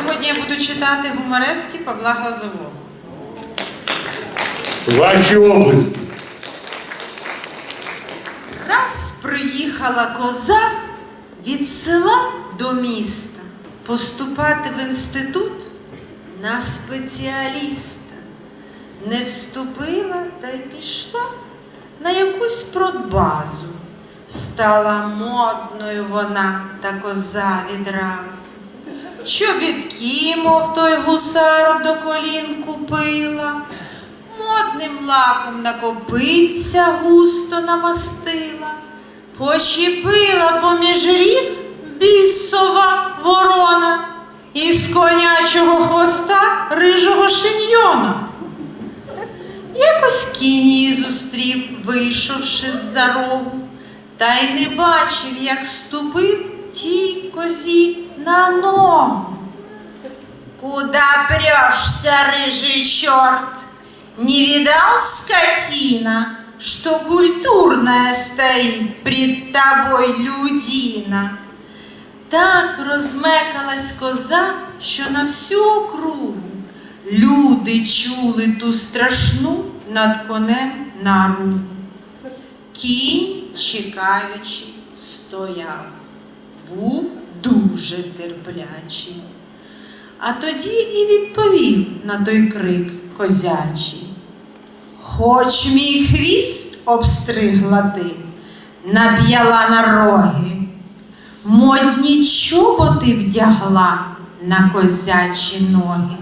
Сьогодні я буду читати гуморески Павла Глазового. Ваші облиски. Раз приїхала коза від села до міста поступати в інститут на спеціаліста. Не вступила та й пішла на якусь продбазу. Стала модною вона та коза відразу. Чобітки, мов той гусар до колін купила, модним лаком на копиця густо намастила, почепила поміж ріг бісова ворона, і з конячого хвоста рижого шиньйона. Якось кінь її зустрів, вийшовши з-за рогу, та й не бачив, як ступив тій козі на ногу. Куда прешься, рыжий черт? Не видал, скотина, что культурная стоит пред тобой людина? Так розмекалась коза, що на всю округу люди чули ту страшну над конем нару. Кінь, чекаючи, стояв, був дуже терплячий. А тоді і відповів на той крик козячий. Хоч мій хвіст обстригла ти, наб'яла на роги, модні чоботи вдягла на козячі ноги,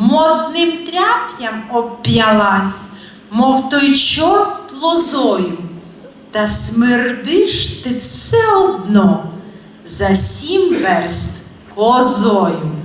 модним тряп'ям обп'ялась, мов той чорт лозою, та смердиш ти все одно за сім верст козою.